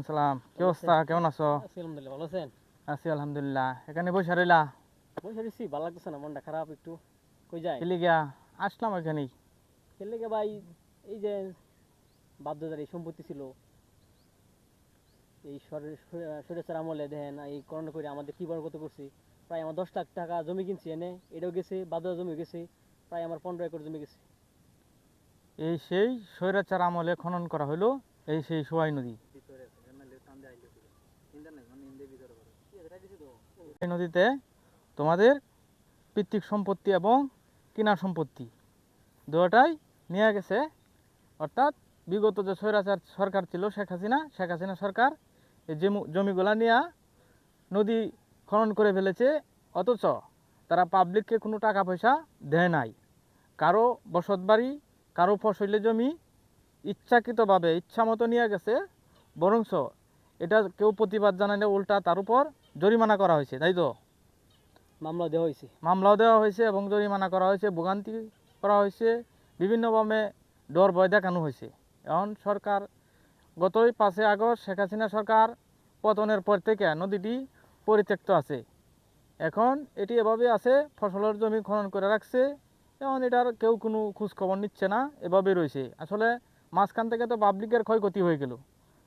ওয়ালাইকুম সালাম। কি অবস্থা? কেমন আছো? আলহামদুলিল্লাহ ভালো আছেন? আছি আলহামদুলিল্লাহ। এখানে বসে রইলা? বসে ভালো লাগতেছে না মনটা খারাপ একটু। কই যায় খেলি গিয়া? আসলাম এখানেই খেললে গে ভাই এই যে সম্পত্তি ছিল। এই সরেচার আমলে দেখেন এই করোনা করে আমাদের কি বড় কত করছি। প্রায় আমার দশ লাখ টাকা জমি কিনছি এনে এটাও গেছে বাধ্য জমি গেছে প্রায় আমার পনেরো একর জমি গেছে। এই সেই স্বৈরাচার আমলে খনন করা হলো এই সেই সোয়াই নদী। এই নদীতে তোমাদের পিতৃক সম্পত্তি এবং কিনা সম্পত্তি দুটাই নিয়ে গেছে। অর্থাৎ বিগত যে স্বৈরাচার সরকার ছিল, শেখ হাসিনা শেখ হাসিনা সরকার এই জমি, জমিগুলা নিয়ে নদী খনন করে ফেলেছে। অথচ তারা পাবলিককে কোনো টাকা পয়সা দেয় নাই। কারও বসত বাড়ি, কারও ফসলের জমি ইচ্ছাকৃতভাবে ইচ্ছা মতো নিয়ে গেছে। বরংস এটা কেউ প্রতিবাদ জানালে উল্টা তার উপর জরিমানা করা হয়েছে তাই তো? মামলা দেওয়া হয়েছে। মামলাও দেওয়া হয়েছে এবং জরিমানা করা হয়েছে ভোগান্তি করা হয়েছে বিভিন্নভাবে ডর ভয় দেখানো হয়েছে। এখন সরকার গতই পাঁচই আগস্ট শেখ হাসিনা সরকার পতনের পর থেকে নদীটি পরিত্যক্ত আছে। এখন এটি এভাবে আছে ফসলের জমি খনন করে রাখছে এখন এটার কেউ কোনো খোঁজখবর নিচ্ছে না এভাবে রয়েছে। আসলে মাঝখান থেকে তো পাবলিকের ক্ষয়ক্ষতি হয়ে গেল।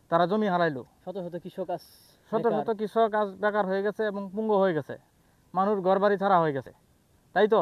তারা জমি হারাইলো। শত শত কৃষক আজ শত। শত কৃষক আজ বেকার হয়ে গেছে এবং পুঙ্গ হয়ে গেছে। মানুষ ঘর বাড়ি ছাড়া হয়ে গেছে। তাই তো?